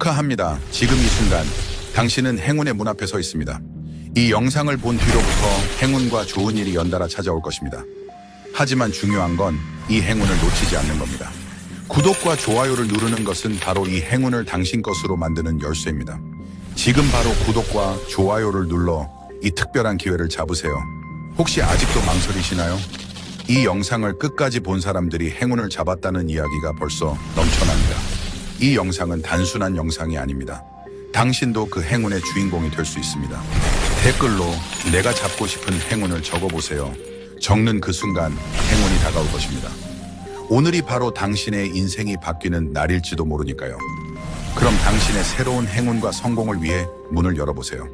축하합니다. 지금 이 순간 당신은 행운의 문 앞에 서 있습니다. 이 영상을 본 뒤로부터 행운과 좋은 일이 연달아 찾아올 것입니다. 하지만 중요한 건 이 행운을 놓치지 않는 겁니다. 구독과 좋아요를 누르는 것은 바로 이 행운을 당신 것으로 만드는 열쇠입니다. 지금 바로 구독과 좋아요를 눌러 이 특별한 기회를 잡으세요. 혹시 아직도 망설이시나요? 이 영상을 끝까지 본 사람들이 행운을 잡았다는 이야기가 벌써 넘쳐납니다. 이 영상은 단순한 영상이 아닙니다. 당신도 그 행운의 주인공이 될 수 있습니다. 댓글로 내가 잡고 싶은 행운을 적어보세요. 적는 그 순간 행운이 다가올 것입니다. 오늘이 바로 당신의 인생이 바뀌는 날일지도 모르니까요. 그럼 당신의 새로운 행운과 성공을 위해 문을 열어보세요.